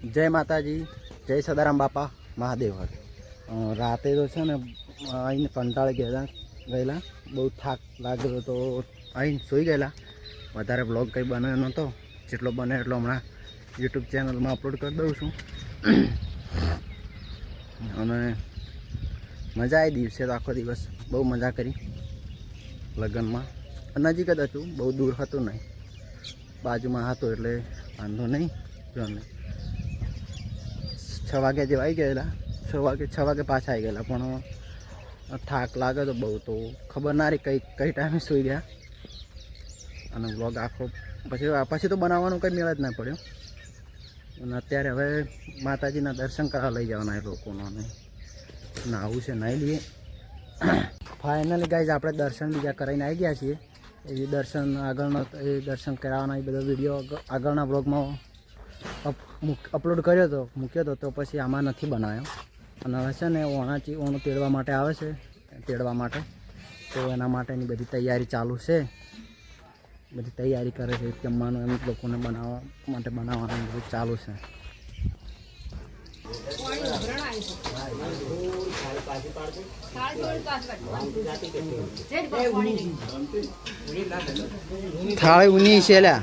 જય માતાજી, જય સદારામ બાપા, મહાદેવ રાતે તો છે ને અહીં કંટાળી ગયેલા ગયેલા. બહુ થાક લાગ્યો તો અહીં સૂઈ ગયેલા. વધારે બ્લોગ કંઈ બન્યો નહોતો. જેટલો બને એટલો હમણાં યુટ્યુબ ચેનલમાં અપલોડ કરી દઉં છું. અને મજા આવી દિવસે તો આખો દિવસ. બહુ મજા કરી લગ્નમાં. નજીક જ હતું, બહુ દૂર હતું નહીં. બાજુમાં હતું એટલે વાંધો નહીં, જો છ વાગે જેવા આવી ગયેલા. છ વાગે છ વાગે પાછા આવી ગયેલા. પણ થાક લાગે તો બહુ તો ખબર ના રહી કઈ કઈ ટાઈમે સૂઈ ગયા. અને વ્લોગ આખો પછી પછી તો બનાવવાનું કંઈ મેળ જ ના પડ્યો. અને અત્યારે હવે માતાજીના દર્શન કરવા લઈ જવાના એ લોકોનો અને નાહવું છે, નાહી લઈએ. ફાઇનલી ગાઈઝ આપણે દર્શન બીજા કરાવીને આવી ગયા છીએ. એ દર્શન આગળનો, એ દર્શન કરાવવાના, એ બધો વીડિયો આગળના બ્લોગમાં અપલોડ કર્યો હતો મૂક્યો હતો તો પછી આમાં નથી બનાવ્યો. અને હવે છે ને ઓણાચી ઓણ તેડવા માટે આવે છે, તેડવા માટે. તો એના માટેની બધી તૈયારી ચાલુ છે. બધી તૈયારી કરે છે, જમવાનું એમ લોકોને બનાવવા માટે બનાવવાનું બધું ચાલુ છે. થાળી ઉની છે લ્યા.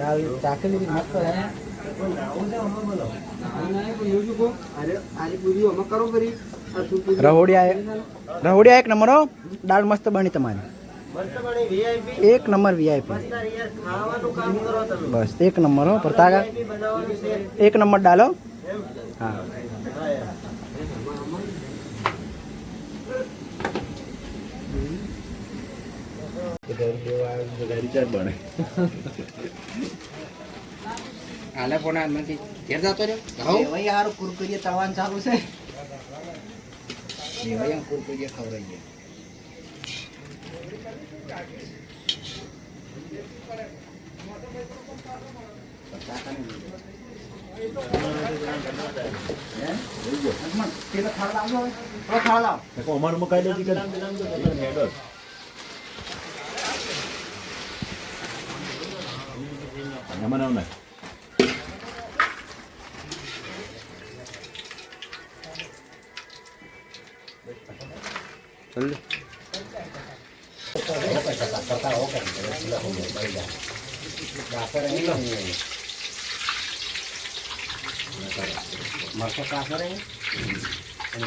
દાળ ચાખેલી મસ્ત હે રહોડિયા રહોડિયા એક નંબર. હો દાળ મસ્ત બની તમારી. એક નંબર વીઆઈપી બસ, એક નંબર હો, પ્રતાગા. એક નંબર ડાલો હા. હાલે ફોન હાથમાંથી ઘેર જતો રહ્યો ભાઈ હારું કુરકુરીએ તળવાનું ચાલુ છે દેવાય એમ કુરકુરીએ ખવડાવી ગયા અમારે મકાઈ નથી કરી હેડર એમાં નામ નાખ ચાલ મરસો કાસર હે અને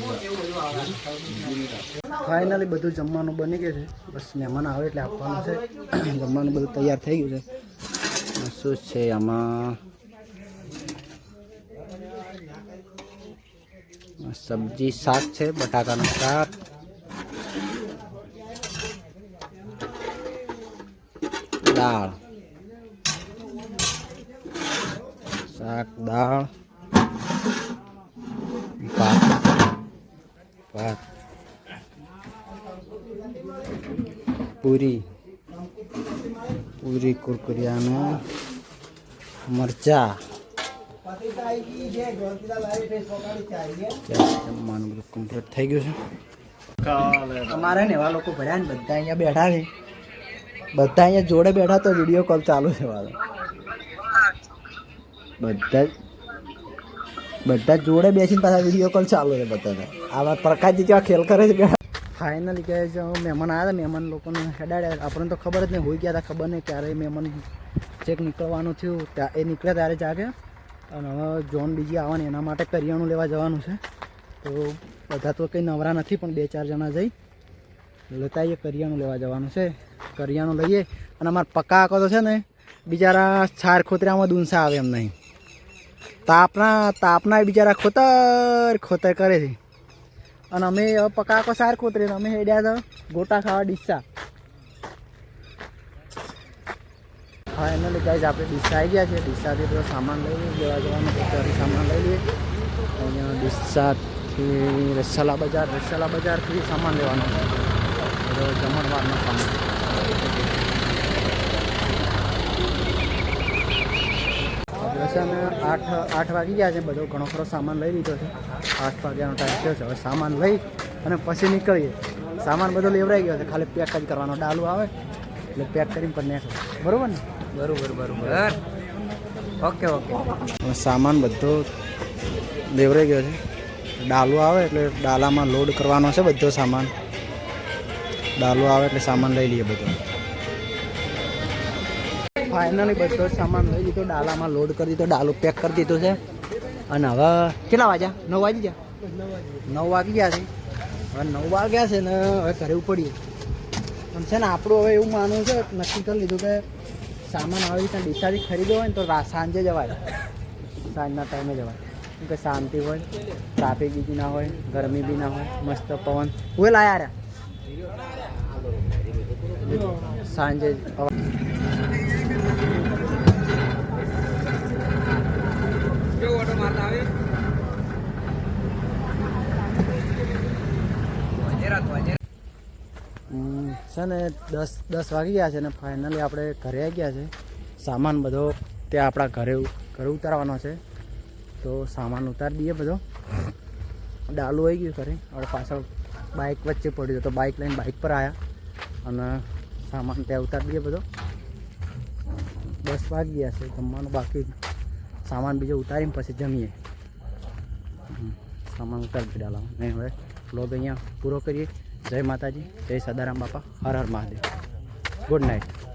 મરચો સડવા દે ફાઇનલી બધું જમવાનું બની ગયું છે. બસ મહેમાન આવે એટલે આપવાનું છે. જમવાનું બધું તૈયાર થઈ ગયું છે. શું છે આમાં. સબ્જી, શાક છે, બટાકાનું શાક. દાળ. શાક દાળ. ભાત. ભાત. પૂરી. પૂરી કુરકુરિયાને મરચા. જમવાનું બધું કમ્પ્લીટ થઈ ગયું છે. અમારે ને એવા લોકો ભર્યા ને બધા અહીંયા બેઠા છે. બધા અહીંયા જોડે બેઠા તો વીડિયો કોલ ચાલુ છે વાળો બધા બધા જોડે બેસીને પાછા વીડિયો કોલ ચાલુ છે બધાને. આવા પ્રકાશજી કેવા ખેલ કરે છે ફાઇનલી કહે છે મહેમાન આવ્યા મહેમાન લોકોને હેડાડ્યા આપણને તો ખબર જ નહીં, હોઈ ગયા હતા ખબર નહીં ક્યારે મહેમાન ચેક નીકળવાનું થયું. ત્યાં એ નીકળે ત્યારે જાગે. અને હવે જોન બીજી આવવાની, એના માટે કરિયાણું લેવા જવાનું છે. તો બધા તો કંઈ નવરા નથી, પણ બે ચાર જણા જઈ. લતાઈએ કરિયાણું લેવા જવાનું છે. કરિયાણું લઈએ. અને અમારા પક્કા આકો તો છે ને, બિચારા છાર ખોતરામાં દૂનસા આવે એમ નહીં. તાપના તાપના બિચારા ખોતર ખોતર કરે છે. અને અમે પકાકો સાર ખોતરે અમે હેડ્યા હતા ગોટા ખાવા ડીસા. હા એના ગાઈઝ આપણે ડીસા આવી ગયા છે. ડીસાથી બધો સામાન લઈ લઈએ, જેવા જવાનો સામાન લઈ લઈએ. અહીંયા ડીસાથી રસાલા બજાર, રસાલા બજારથી સામાન લેવાનો જમણવારનો સામાન. છે આઠ આઠ વાગી ગયા છે. બધો ઘણો ખરો સામાન લઈ લીધો છે. આઠ વાગ્યાનો ટાઈમ થયો છે. હવે સામાન લઈ અને પછી નીકળીએ. સામાન બધો લેવડાઈ ગયો છે. ખાલી પેક જ કરવાનો. ડાલુ આવે. એટલે પેક કરીને પણ નાખો બરાબર ને? બરાબર બરાબર. Okay okay. સામાન બધો લેવરાઈ ગયો છે. ડાલુ આવે એટલે ડાલામાં લોડ કરવાનો છે બધો સામાન. ડાલુ આવે એટલે સામાન લઈ લઈએ બધો. ફાઇનલી બધો સામાન લઈ લીધો, ડાલામાં લોડ કરી દીધો, ડાલો પેક કરી દીધો છે. અને હવે કેટલા વાગ્યા? નવ વાગી ગયા? નવ વાગી ગયા છે. હવે નવ વાગ્યા છે ને હવે ઘરે ઉપડીએ પણ છે ને આપણું હવે એવું માનવું છે, નક્કી કરી લીધું કે સામાન આવી રીતે ડીસાથી ખરીદો હોય ને તો સાંજે જવાય. સાંજના ટાઈમે જવાય. કેમ કે શાંતિ હોય ટ્રાફિક બીજી ના હોય, ગરમી બી ના હોય, મસ્ત પવન. હું લાયા રહ્યા સાંજે અવા- છે ને, દસ દસ વાગી ગયા છે ને ફાઇનલી આપણે ઘરે આવી ગયા છે. સામાન બધો ત્યાં આપણા ઘરે ઘરે ઉતારવાનો છે. તો સામાન ઉતારી દઈએ બધો. ડાલું આવી ગયું ઘરે હવે પાછળ બાઇક વચ્ચે પડ્યું તો બાઇક લઈને બાઇક પર આવ્યા અને સામાન ત્યાં ઉતારી દઈએ બધો. દસ ગયા છે, જમવાનું બાકી સામાન બીજો ઉતારીને પછી જમીએ. સામાન ઉતારી દઈએ ડાલામાં ને હવે બ્લોગ અહીંયા પૂરો કરીએ. જય માતાજી, જય સદારામ બાપા. હર હર મહાદેવ. Good night